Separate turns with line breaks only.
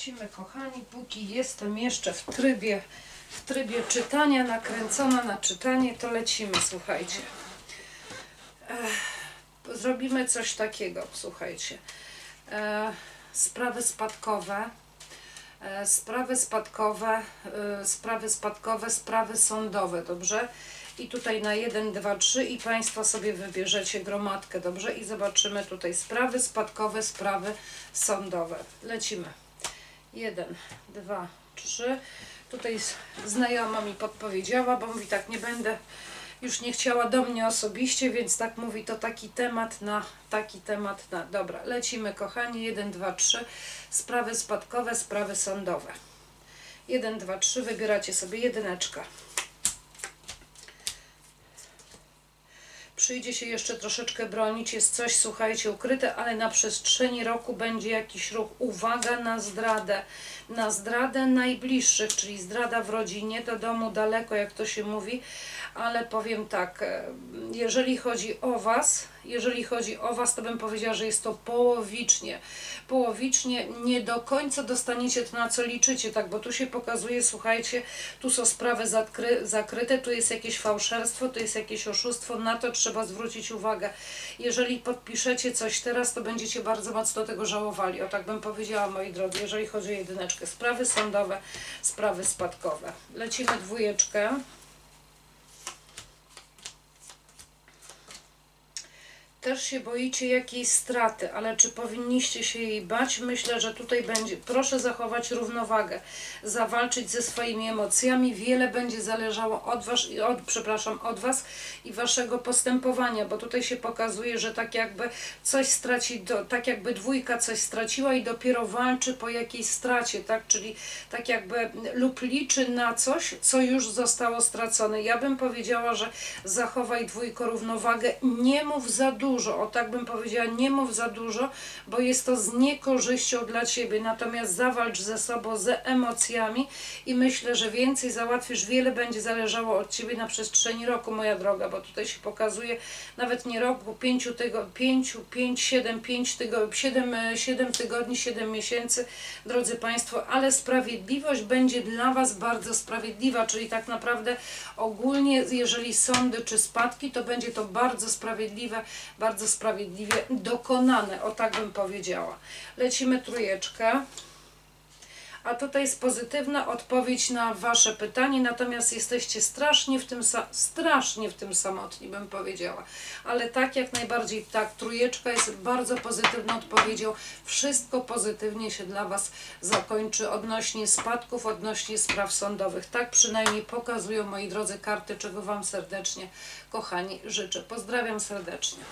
lecimy kochani, póki jestem jeszcze w trybie, w trybie czytania, nakręcona na czytanie, to lecimy, słuchajcie. Ech, zrobimy coś takiego, słuchajcie. E, sprawy spadkowe, e, sprawy spadkowe, sprawy spadkowe, sprawy sądowe, dobrze? I tutaj na 1, 2, 3 i Państwo sobie wybierzecie gromadkę, dobrze? I zobaczymy tutaj sprawy spadkowe, sprawy sądowe. Lecimy. 1, 2, 3. Tutaj znajoma mi podpowiedziała, bo mówi tak, nie będę już nie chciała do mnie osobiście, więc tak mówi, to taki temat na taki temat na. Dobra, lecimy kochani. 1, 2, 3. Sprawy spadkowe, sprawy sądowe. 1, 2, 3. Wybieracie sobie jedyneczka. Przyjdzie się jeszcze troszeczkę bronić, jest coś, słuchajcie, ukryte, ale na przestrzeni roku będzie jakiś ruch. Uwaga na zdradę, na zdradę najbliższych, czyli zdrada w rodzinie, do domu daleko, jak to się mówi, ale powiem tak, e, jeżeli chodzi o Was, jeżeli chodzi o Was, to bym powiedziała, że jest to połowicznie. Połowicznie nie do końca dostaniecie to, na co liczycie, tak, bo tu się pokazuje, słuchajcie, tu są sprawy zakry, zakryte, tu jest jakieś fałszerstwo, tu jest jakieś oszustwo, na to trzeba zwrócić uwagę. Jeżeli podpiszecie coś teraz, to będziecie bardzo mocno tego żałowali, o tak bym powiedziała, moi drodzy, jeżeli chodzi o jedyneczkę. Sprawy sądowe, sprawy spadkowe. Lecimy dwójeczkę. Też się boicie jakiejś straty, ale czy powinniście się jej bać? Myślę, że tutaj będzie. Proszę zachować równowagę, zawalczyć ze swoimi emocjami. Wiele będzie zależało od was, od, przepraszam, od was i waszego postępowania, bo tutaj się pokazuje, że tak jakby coś straci, do, tak jakby dwójka coś straciła i dopiero walczy po jakiejś stracie, tak? Czyli tak jakby lub liczy na coś, co już zostało stracone. Ja bym powiedziała, że zachowaj dwójko równowagę, nie mów za dużo, o tak bym powiedziała, nie mów za dużo, bo jest to z niekorzyścią dla Ciebie, natomiast zawalcz ze sobą, ze emocjami i myślę, że więcej załatwisz, wiele będzie zależało od Ciebie na przestrzeni roku, moja droga, bo tutaj się pokazuje nawet nie roku, pięciu tygo, pięciu, pięć, siedem, pięć tygo, siedem, e, siedem tygodni, siedem miesięcy, drodzy Państwo, ale sprawiedliwość będzie dla Was bardzo sprawiedliwa, czyli tak naprawdę ogólnie, jeżeli sądy czy spadki, to będzie to bardzo sprawiedliwe, bardzo sprawiedliwie dokonane, o tak bym powiedziała. Lecimy trójeczkę. A tutaj jest pozytywna odpowiedź na Wasze pytanie, natomiast jesteście strasznie w tym, strasznie w tym samotni, bym powiedziała. Ale tak, jak najbardziej tak, trójeczka jest bardzo pozytywną odpowiedzią. Wszystko pozytywnie się dla Was zakończy odnośnie spadków, odnośnie spraw sądowych. Tak przynajmniej pokazują, moi drodzy, karty, czego Wam serdecznie, kochani, życzę. Pozdrawiam serdecznie.